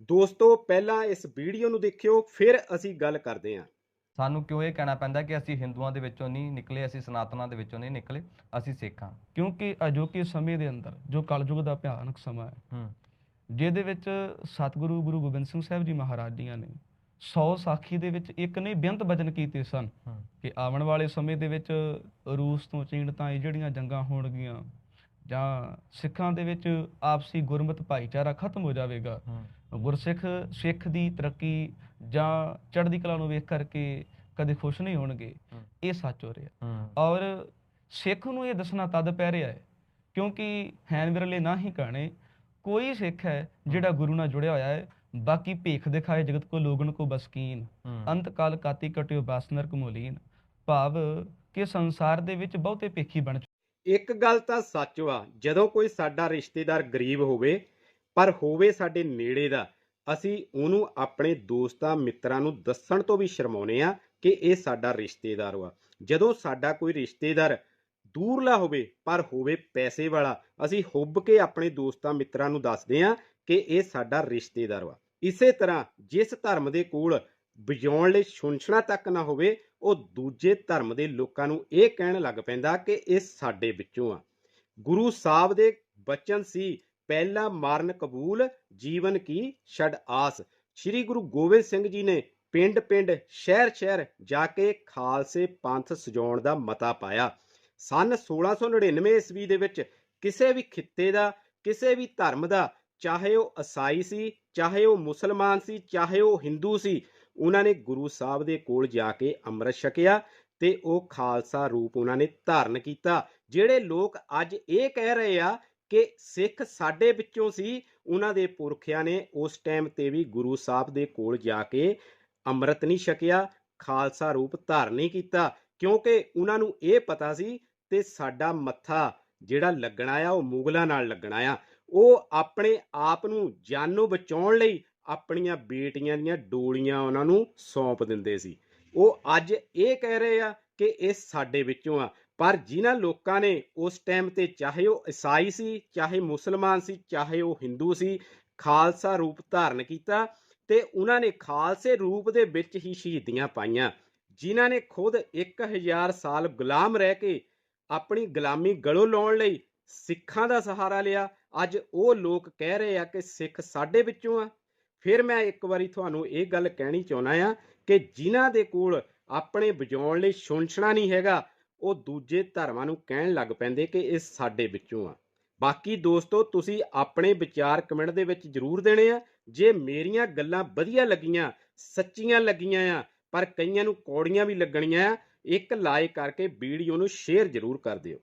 ਦੋਸਤੋ ਪਹਿਲਾਂ ਇਸ ਵੀਡੀਓ ਨੂੰ ਦੇਖਿਓ ਫਿਰ ਅਸੀਂ ਗੱਲ ਕਰਦੇ ਹਾਂ। ਸਾਨੂੰ ਕਿਉਂ ਇਹ ਕਹਿਣਾ ਪੈਂਦਾ ਕਿ ਅਸੀਂ ਹਿੰਦੂਆਂ ਦੇ ਵਿੱਚੋਂ ਨਹੀਂ ਨਿਕਲੇ ਅਸੀਂ ਸਨਾਤਨਾਂ ਦੇ ਵਿੱਚੋਂ ਨਹੀਂ ਨਿਕਲੇ ਅਸੀਂ ਸਿੱਖ। ਕਿਉਂਕਿ ਅਜੋਕੇ ਸਮੇਂ ਦੇ ਅੰਦਰ ਜੋ ਕਲਯੁਗ ਦਾ ਭਿਆਨਕ ਸਮਾਂ ਹੈ ਹੂੰ। ਜਿਹਦੇ ਵਿੱਚ ਸਤਿਗੁਰੂ ਗੁਰੂ ਗੋਬਿੰਦ ਸਿੰਘ ਸਾਹਿਬ ਜੀ ਮਹਾਰਾਜ ਜੀਆਂ ਨੇ 100 ਸਾਖੀ ਦੇ ਵਿੱਚ ਇੱਕ ਨਹੀਂ ਬੇਅੰਤ ਬਚਨ ਕੀਤੇ ਸਨ ਕਿ ਆਉਣ ਵਾਲੇ ਸਮੇਂ ਦੇ ਵਿੱਚ ਰੂਸ ਤੋਂ ਚੀਨ ਤਾਈਂ ਜਿਹੜੀਆਂ ਜੰਗਾਂ ਹੋਣਗੀਆਂ ਜਾਂ ਸਿੱਖਾਂ ਦੇ ਵਿੱਚ ਆਪਸੀ ਗੁਰਮਤ ਭਾਈਚਾਰਾ ਖਤਮ ਹੋ ਜਾਵੇਗਾ ਗੁਰਸਿੱਖ ਸਿੱਖ ਦੀ ਤਰੱਕੀ ਜਾਂ ਚੜ੍ਹਦੀ ਕਲਾ ਨੂੰ ਵੇਖ ਕਰਕੇ ਕਦੇ ਖੁਸ਼ ਨਹੀਂ ਹੋਣਗੇ। ਇਹ ਸੱਚ ਹੋ ਰਿਹਾ। ਔਰ ਸਿੱਖ ਨੂੰ ਇਹ ਦੱਸਣਾ ਤਦ ਪੈ ਰਿਹਾ ਹੈ ਕਿਉਂਕਿ ਹੈਨ ਵਿਰਲੇ ਨਾ ਹੀ ਕਹਣੇ ਕੋਈ ਸਿੱਖ ਹੈ ਜਿਹੜਾ ਗੁਰੂ ਨਾਲ ਜੁੜਿਆ ਹੋਇਆ ਹੈ ਬਾਕੀ ਭੇਖ ਦਿਖਾਏ ਜਗਤ ਕੋ ਲੋਗਨ ਕੋ ਬਸਕੀਨ ਅੰਤ ਕਾਲ ਕਾਤੀ ਕਟਿਓ ਬਾਸਨਰ ਕਮੋਲੀਨ ਭਾਵ ਕਿ ਸੰਸਾਰ ਦੇ ਵਿੱਚ ਬਹੁਤੇ ਭੇਖੀ ਬਣ ਇੱਕ ਗੱਲ ਤਾਂ ਸੱਚ ਵਾ ਜਦੋਂ ਕੋਈ ਸਾਡਾ ਰਿਸ਼ਤੇਦਾਰ ਗਰੀਬ ਹੋਵੇ ਪਰ ਹੋਵੇ ਸਾਡੇ ਨੇੜੇ ਦਾ, ਅਸੀਂ ਉਹਨੂੰ ਆਪਣੇ ਦੋਸਤਾਂ, ਮਿੱਤਰਾਂ ਨੂੰ ਦੱਸਣ ਤੋਂ ਵੀ ਸ਼ਰਮਾਉਨੇ ਆ ਕਿ ਇਹ ਸਾਡਾ ਰਿਸ਼ਤੇਦਾਰ ਵਾ। ਜਦੋਂ ਸਾਡਾ ਕੋਈ ਰਿਸ਼ਤੇਦਾਰ ਦੂਰਲਾ ਹੋਵੇ, ਪਰ ਹੋਵੇ ਪੈਸੇ ਵਾਲਾ, ਅਸੀਂ ਹੁੱਬ ਕੇ ਆਪਣੇ ਦੋਸਤਾਂ, ਮਿੱਤਰਾਂ ਨੂੰ ਦੱਸਦੇ ਆ ਕਿ ਇਹ ਸਾਡਾ ਰਿਸ਼ਤੇਦਾਰ ਵਾ। ਇਸੇ ਤਰ੍ਹਾਂ ਜਿਸ ਧਰਮ ਦੇ ਕੋਲ ਵਜਾਉਣ ਲਈ ਸੁਣਛਣਾ ਤੱਕ ਨਾ ਹੋਵੇ, ਉਹ ਦੂਜੇ ਧਰਮ ਦੇ ਲੋਕਾਂ ਨੂੰ ਇਹ ਕਹਿਣ ਲੱਗ ਪੈਂਦਾ ਕਿ ਇਹ ਸਾਡੇ ਵਿੱਚੋਂ ਆ। ਗੁਰੂ ਸਾਹਿਬ ਦੇ ਬਚਨ ਸੀ ਪਹਿਲਾ ਮਾਰਨ ਕਬੂਲ, ਜੀਵਨ ਕੀ? ਛੜ ਆਸ। ਸ੍ਰੀ ਗੁਰੂ ਗੋਬਿੰਦ ਸਿੰਘ ਜੀ ਨੇ ਪਿੰਡ ਪਿੰਡ, ਸ਼ਹਿਰ ਸ਼ਹਿਰ ਜਾ ਕੇ ਖਾਲਸੇ ਪੰਥ ਸਜਾਉਣ ਦਾ ਮਤਾ ਪਾਇਆ। ਸਨ 1699 ਈਸਵੀ ਦੇ ਵਿੱਚ ਕਿਸੇ ਵੀ ਖਿੱਤੇ ਦਾ, ਕਿਸੇ ਵੀ ਧਰਮ ਦਾ, ਚਾਹੇ ਉਹ ਈਸਾਈ ਸੀ, ਚਾਹੇ ਉਹ ਮੁਸਲਮਾਨ ਸੀ, ਚਾਹੇ ਉਹ ਹਿੰਦੂ ਸੀ, ਉਹਨਾਂ ਨੇ ਗੁਰੂ ਸਾਹਿਬ ਦੇ ਕੋਲ ਜਾ ਕੇ ਅੰਮ੍ਰਿਤ ਛਕਿਆ ਤੇ ਉਹ ਖਾਲਸਾ ਰੂਪ ਉਹਨਾਂ ਨੇ ਧਾਰਨ ਕੀਤਾ। ਜਿਹੜੇ ਲੋਕ ਅੱਜ ਇਹ ਕਹਿ ਰਹੇ ਆ ਕਿ ਸਿੱਖ ਸਾਡੇ ਵਿੱਚੋਂ ਸੀ, ਉਹਨਾਂ ਦੇ ਪੁਰਖਿਆਂ ਨੇ ਉਸ ਟਾਈਮ ਤੇ ਵੀ ਗੁਰੂ ਸਾਹਿਬ ਦੇ ਕੋਲ ਜਾ ਕੇ ਅੰਮ੍ਰਿਤ ਨਹੀਂ ਛਕਿਆ, ਖਾਲਸਾ ਰੂਪ ਧਾਰ ਨਹੀਂ ਕੀਤਾ, ਕਿਉਂਕਿ ਉਹਨਾਂ ਨੂੰ ਇਹ ਪਤਾ ਸੀ ਤੇ ਸਾਡਾ ਮੱਥਾ ਜਿਹੜਾ ਲੱਗਣਾ ਆ, ਉਹ ਮੁਗਲਾਂ ਨਾਲ ਲੱਗਣਾ ਆ। ਉਹ ਆਪਣੇ ਆਪ ਨੂੰ ਜਾਨੋਂ ਬਚਾਉਣ ਲਈ ਆਪਣੀਆਂ ਬੇਟੀਆਂ ਦੀਆਂ ਡੋਲੀਆਂ ਉਹਨਾਂ ਨੂੰ ਸੌਂਪ ਦਿੰਦੇ ਸੀ। ਉਹ ਅੱਜ ਇਹ ਕਹਿ ਰਹੇ ਆ ਕਿ ਇਹ ਸਾਡੇ ਵਿੱਚੋਂ ਆ। ਪਰ ਜਿਨ੍ਹਾਂ ਲੋਕਾਂ ਨੇ ਉਸ ਟਾਈਮ ਤੇ ਚਾਹੇ ਉਹ ਈਸਾਈ ਸੀ, ਚਾਹੇ ਮੁਸਲਮਾਨ ਸੀ, ਚਾਹੇ ਉਹ ਹਿੰਦੂ ਸੀ, ਖਾਲਸਾ ਰੂਪ ਧਾਰਨ ਕੀਤਾ ਤੇ ਉਹਨਾਂ ਨੇ ਖਾਲਸੇ ਰੂਪ ਦੇ ਵਿੱਚ ਹੀ ਸ਼ਹੀਦੀਆਂ ਪਾਈਆਂ, ਜਿਨ੍ਹਾਂ ਨੇ ਖੁਦ 1000 ਸਾਲ ਗੁਲਾਮ ਰਹਿ ਕੇ ਆਪਣੀ ਗੁਲਾਮੀ ਗਲੋਂ ਲਾਉਣ ਲਈ ਸਿੱਖਾਂ ਦਾ ਸਹਾਰਾ ਲਿਆ। ਅੱਜ ਉਹ ਲੋਕ ਕਹਿ ਰਹੇ ਆ ਕਿ ਸਿੱਖ ਸਾਡੇ ਵਿੱਚੋਂ ਆ। ਫਿਰ ਮੈਂ ਇੱਕ ਵਾਰੀ ਤੁਹਾਨੂੰ ਇਹ ਗੱਲ ਕਹਿਣੀ ਚਾਹੁੰਦਾ ਆ ਕਿ ਜਿਨ੍ਹਾਂ ਦੇ ਕੋਲ ਆਪਣੇ ਬਜਾਉਣ ਲਈ ਸੁਣਛਣਾ ਨਹੀਂ ਹੈਗਾ ਉਹ ਦੂਜੇ ਧਰਮਾਂ ਨੂੰ ਕਹਿਣ ਲੱਗ ਪੈਂਦੇ ਕਿ ਇਹ ਸਾਡੇ ਵਿੱਚੋਂ ਆ। ਬਾਕੀ ਦੋਸਤੋ, ਤੁਸੀਂ ਆਪਣੇ ਵਿਚਾਰ ਕਮੈਂਟ ਦੇ ਵਿੱਚ ਜ਼ਰੂਰ ਦੇਣੇ ਆ। ਜੇ ਮੇਰੀਆਂ ਗੱਲਾਂ ਵਧੀਆ ਲੱਗੀਆਂ, ਸੱਚੀਆਂ ਲੱਗੀਆਂ ਆ, ਪਰ ਕਈਆਂ ਨੂੰ ਕੌੜੀਆਂ ਵੀ ਲੱਗਣੀਆਂ ਆ, ਇੱਕ ਲਾਈਕ ਕਰਕੇ ਵੀਡੀਓ ਨੂੰ ਸ਼ੇਅਰ ਜ਼ਰੂਰ ਕਰ ਦਿਓ।